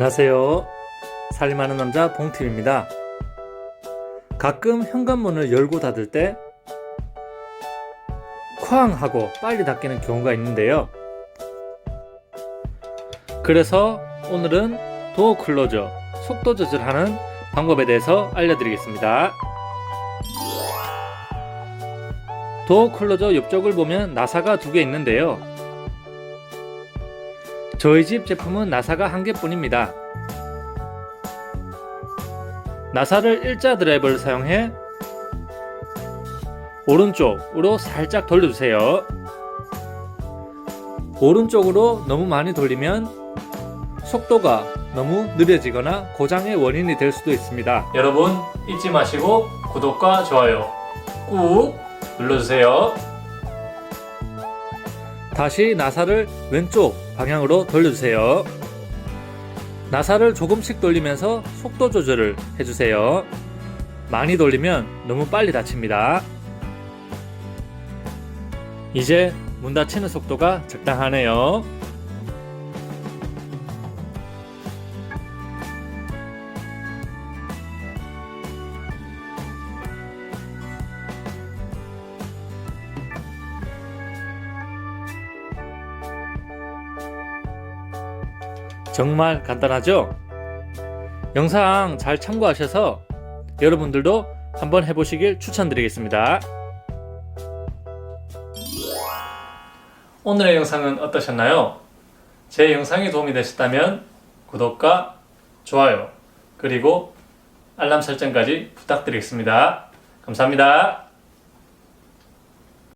안녕하세요. 살림하는 남자 봉팀입니다. 가끔 현관문을 열고 닫을 때 쾅 하고 빨리 닫히는 경우가 있는데요. 그래서 오늘은 도어 클로저 속도 조절하는 방법에 대해서 알려드리겠습니다. 도어 클로저 옆쪽을 보면 나사가 두 개 있는데요. 저희 집 제품은 나사가 한 개뿐입니다. 나사를 일자 드라이버를 사용해 오른쪽으로 살짝 돌려주세요. 오른쪽으로 너무 많이 돌리면 속도가 너무 느려지거나 고장의 원인이 될 수도 있습니다. 여러분 잊지 마시고 구독과 좋아요 꾹 눌러주세요. 다시 나사를 왼쪽 방향으로 돌려주세요. 나사를 조금씩 돌리면서 속도 조절을 해주세요. 많이 돌리면 너무 빨리 닫힙니다. 이제 문 닫히는 속도가 적당하네요. 정말 간단하죠? 영상 잘 참고하셔서 여러분들도 한번 해보시길 추천드리겠습니다. 오늘의 영상은 어떠셨나요? 제 영상이 도움이 되셨다면 구독과 좋아요 그리고 알람 설정까지 부탁드리겠습니다. 감사합니다.